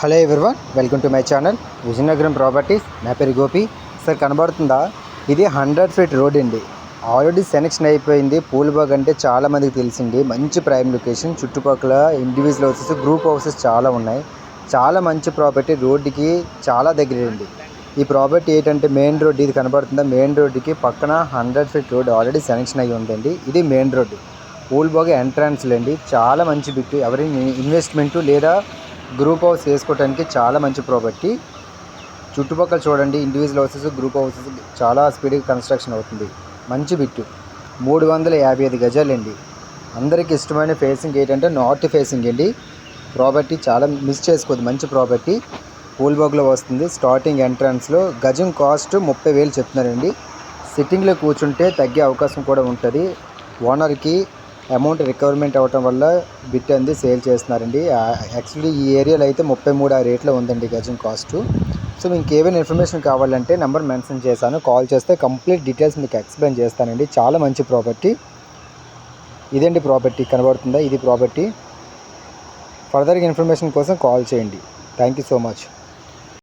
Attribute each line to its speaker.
Speaker 1: Hello everyone welcome to my channel Vizianagaram properties నా పేరు Gopi. Sir కనబడుతుందా? ఇది హండ్రెడ్ ఫీట్ రోడ్ అండి. ఆల్రెడీ సెలెక్షన్ అయిపోయింది. పూల్బాగ్ అంటే చాలామందికి తెలిసింది. మంచి ప్రైమ్ లొకేషన్ చుట్టుపక్కల ఇండివిజువల్ హౌసెస్ గ్రూప్ హౌసెస్ చాలా ఉన్నాయి. చాలా మంచి ప్రాపర్టీ రోడ్డుకి చాలా దగ్గర అండి. ఈ ప్రాపర్టీ ఏంటంటే మెయిన్ రోడ్ ఇది కనబడుతుందా? మెయిన్ రోడ్డుకి పక్కన hundred feet road already selection అయ్యి ఉందండి. ఇది మెయిన్ రోడ్డు పూల్బాగ్ ఎంట్రన్స్ అండి చాలా మంచి బిట్టు ఎవరి ఇన్వెస్ట్మెంట్ లేదా గ్రూప్ హౌస్ వేసుకోవడానికి చాలా మంచి ప్రాపర్టీ చుట్టుపక్కల చూడండి ఇండివిజువల్ హౌసెస్ గ్రూప్ హౌసెస్ చాలా స్పీడ్గా కన్స్ట్రక్షన్ అవుతుంది. మంచి బిట్టు. మూడు వందల యాభై ఐదు గజాలండి. అందరికి ఇష్టమైన ఫేసింగ్ ఏంటంటే నార్త్ ఫేసింగ్ అండి. ప్రాపర్టీ చాలా మిస్ చేసుకోవద్దు మంచి ప్రాపర్టీ పూల్బాగ్లో వస్తుంది స్టార్టింగ్ ఎంట్రన్స్లో గజం కాస్ట్ ముప్పై వేలు చెప్తున్నారండి. సిట్టింగ్లో కూర్చుంటే తగ్గే అవకాశం కూడా ఉంటుంది. ఓనర్కి అమౌంట్ రికవర్మెంట్ అవ్వటం వల్ల బిట్ అంది సేల్ చేస్తున్నారండి. యాక్చువల్లీ ఈ ఏరియాలో అయితే ముప్పై మూడు ఆ రేట్లో ఉందండి గజం కాస్ట్. సో మీకు ఏమైనా ఇన్ఫర్మేషన్ కావాలంటే నెంబర్ మెన్షన్ చేశాను. కాల్ చేస్తే కంప్లీట్ డీటెయిల్స్ మీకు ఎక్స్ప్లెయిన్ చేస్తానండి. చాలా మంచి ప్రాపర్టీ. ఇదండి ప్రాపర్టీ? కనబడుతుందా? ఇది ప్రాపర్టీ. ఫర్దర్గా ఇన్ఫర్మేషన్ కోసం కాల్ చేయండి. Thank you so much.